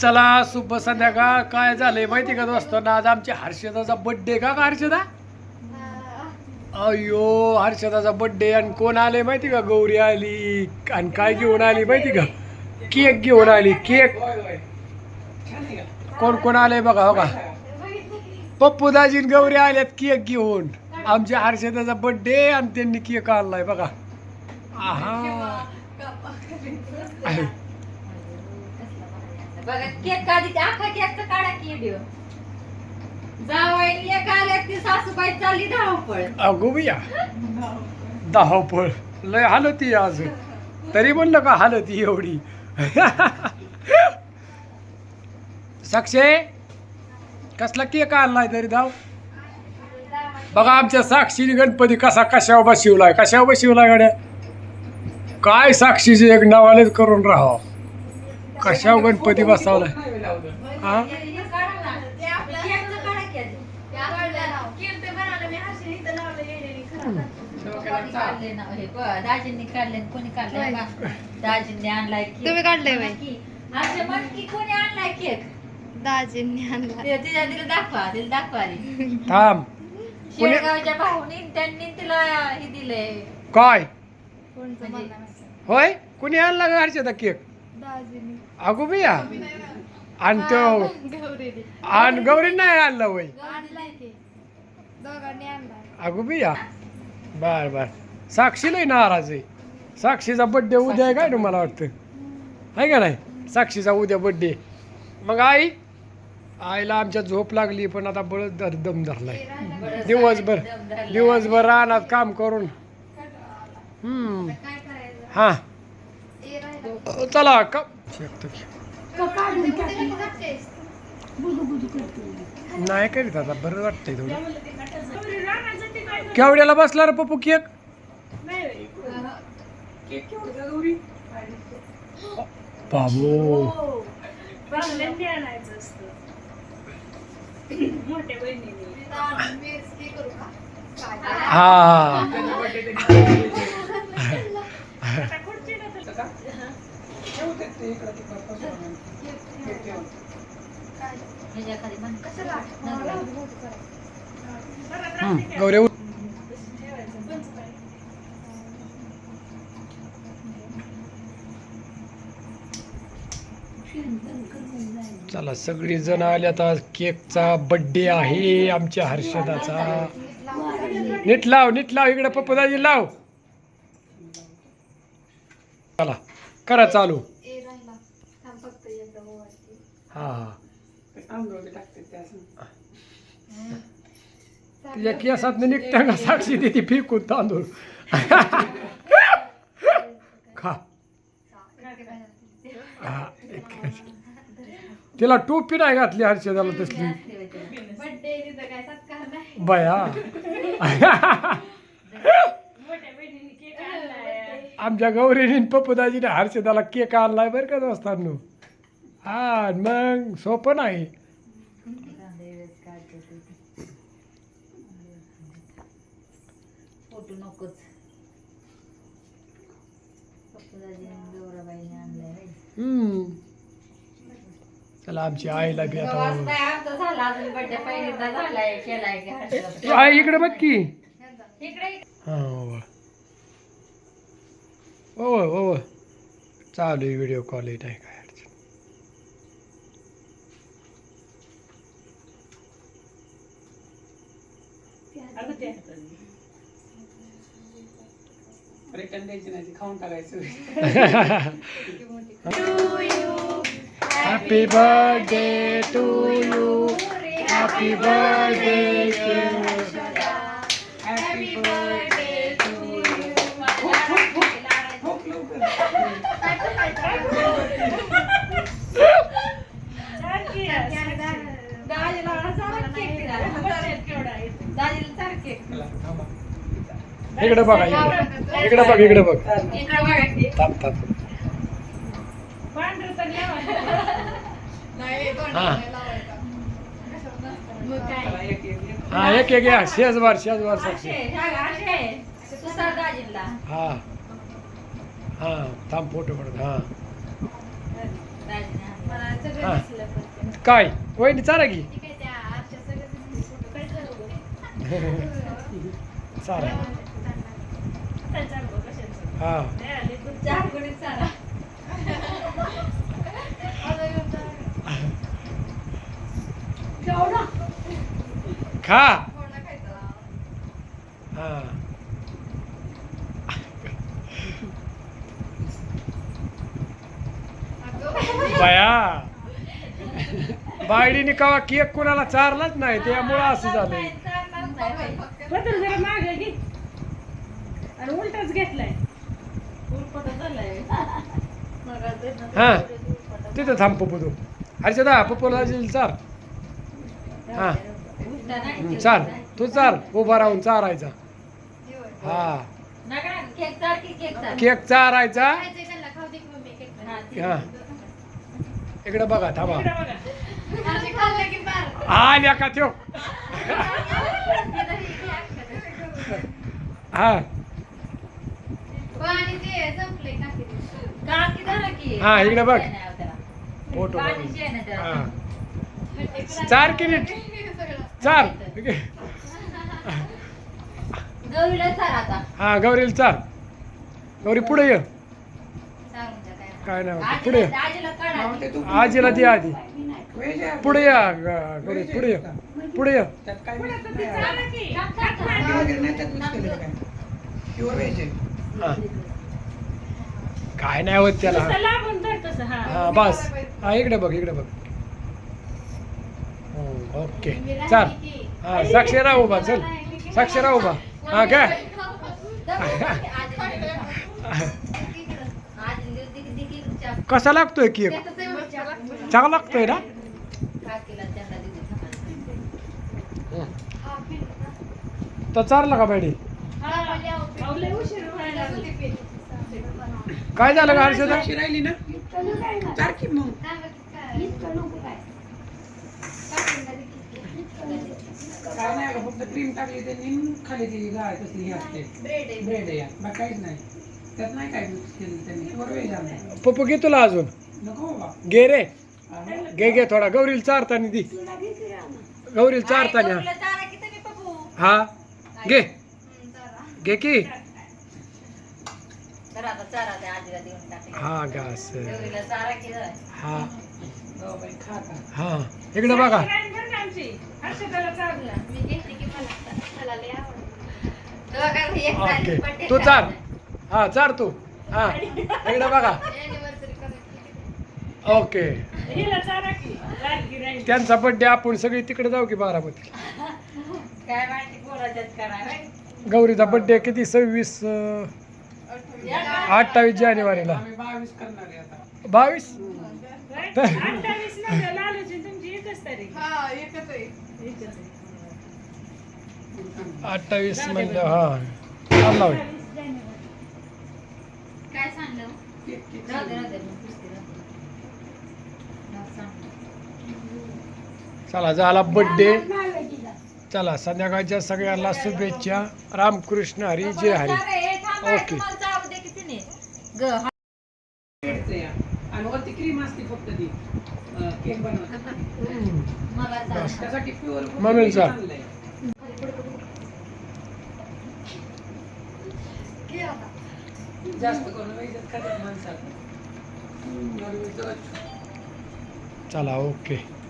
चला शुभ संध्याकाळ. काय झालंय माहिती का दोस्तांना आज आमच्या हर्षदाचा बर्थडे का का हर्षदा? अयो हर्षदाचा बर्थडे आणि कोण आले माहिती का? गौरी आली आणि काय घेऊन आली माहिती का? केक घेऊन आली केक. कोण कोण आले बघा हो का? पप्पू दाजी आणि गौरी आल्यात केक घेऊन. आमच्या हर्षदाचा बर्थडे आणि त्यांनी केक आणलाय बघा. आहे. बघा केक काढा की व्हिडिओ एक आल्या सासूबाई चालली धावपळ. अगो बिया धावपळ. लय हालती आज. तरी म्हणलं का हालती एवढी? साक्षे कसला केक आणलाय तरी धाव. बघा आमच्या साक्षीने गणपती कसा कशावर बशिवलाय कशावर बशिवलाय गड्या? काय साक्षीचे एक नावालेच करून राहावं. कशावर गणपती बसावलाय हा दाजींनी काढले कोणी काढले दाजींनी आणलाय केक. तुम्ही काढलंय बाई? की. असे म्हण की कोणी आणलाय केक दाजींनी आणला ते तिला तिला दाखवा तिला दाखवा. थांब कोणी- शेळगावच्या भाऊनी त्यांनी तिला हे दिले काय कोणतं म्हणजे-. होय कुणी आणला का हर्षदा केक अगो बिया. आणि तो आणि गौरी नाही आणला आणलाय अगो बिया. बर बर. साक्षी लय नाराज आहे. साक्षीचा बड्डे उद्या आहे काय ना मला वाटतं? आहे का नाही? साक्षीचा उद्या बड्डे मग आई? आईला आमच्या झोप लागली पण आता बळच दर दम धरलाय. दिवसभर दिवसभर रानात काम करून. हां. चला नाही करीत आता बरं वाटतंय थोडं केवढ्याला बसला रे पप्पू केक? बाबू? हा. नवरा. हम्म, गौऱ्या उठ. चला सगळी जण आल्यात आज. केकचा बड्डे आहे आमच्या हर्षदाचा. नीट लाव नीट लाव इकडे पप्पूदाजी लाव. चला करा चालू ए राहिला. थांब फक्त एकदा हा हा. तुझ्या केसात निघता का साक्षी देते फेकून तांदूळ. खा. हा, इतकं. तिला टोपी नाही घातली हर्षदाला तसली. बया आमच्या गौरीने पप्पूदाजीने हर्षदाला केक आणलाय बरं का दोस्तांनो? हा मग सोपं नाही. फोटो नकोच. चला आमची आईला बी आता. की. आई इकडे बघ की. इकडे. हा हो हो. हो चालू व्हिडिओ कॉल येत आहे काय. द्यायची नाही ती खाऊन टाकायचं happy birthday to you happy birthday to happy birthday लवकर दाजीला थांबा. इकडे बघा इकडे बघ इकडे बघ. थांब थांब. हा. नाही लावायचा. मग काय? चला, एक एक एक. हा एक एक या. शेजवार शेजवार साक्षी. हा. हा थांब फोटो काढत हा. दाजीने. हा. काय? वहिनी चारा की. चारा हा. खा. हा. बया. बायडीने कवा केक कोणाला चारलाच नाही त्यामुळं असं जरा मागे आणि उलटाच घेतलाय. हा. तिथं थांब पप्पू तू. हर्षदा पप्पूला दिल चार हा. हं, चाल. तू चाल. उभा राहून चारायचा. हा. केक चार की केक चार? केक चारायचा. खायचंय त्यांना खाऊ दे की मम्मी केक हा इकडे बघा थांबा. आल्या का त्यो हा. आणि ते? काकी की. हा, इकडे बघ. फोटो पाणीची आहे ना त्याला. हा. चार की नीट चार. गौरीला चार आता. हा गौरीला चार. गौरी पुढे ये. काय. काय नाही होत. पुढे आजीला ये. आजीला काढा. आजीला दे आधी. पुढे या ग- गौरी पुढे ये. पुढे ये. त्यात काय. टाक, टाक, टाक. नाही त्यात आहे. हा काय नाही होत त्याला. हा. बस. हा इकडे बघ इकडे बघ. हो, ओके. चाल. हा साक्षी राह उभा चल. साक्षी राह उभा. हा काय कसा लागतोय केक? चांगला लागतोय ना. तर चारला का बॅडी अहो, लय उशीर व्हायला लागला. काय झालं का हर्षदा? राहिली ना. चार की मग. काय नाही अगं, फक्त क्रीम टाकली त्यांनी खाली ती गाय कसली ही असते. ब्रेड आहे. बाकी काहीच नाही. त्यात नाही काय मिक्स केलं त्यांनी. प्युअर व्हेज आणलं पप्पू घे तुला अजून. नको बाबा. घे रे. घे घे थोडा. गौरीला चारताना दी. गौरीला चारताना. चारा की तुम्ही पप्पू? हा. घे. घे की. चारा त्या आजीला देऊन टाकले. हा गास गौरीला चारा की जरा. हा हो बाई, खा आता. हा इकडे बघा. मी घेतली की मला मला लय आवडतं ओके तू चार करायची. हा चार तू हा इकडे बघा. ओके. त्यांचा बर्थडे आपण सगळी तिकडे जाऊ की बारामती काय माहिती? गौरीचा बर्थडे किती सव्वीस अं? अठ्ठावीस जानेवारीला. आम्ही बावीस? अठ्ठावीस तारीख. हा हा. चालला. चला झाला बर्थडे चला संध्याकाळच्या सगळ्यांना शुभेच्छा. रामकृष्ण हरी जय हरी. ओके. तुम्हाला चारू दे की तिने. ग, हा. ब्रेडचं या. आणि वरती क्रीम असते फक्त ती केक. त्यासाठी प्युअर. जास्त करून माणसाला. चला ओके.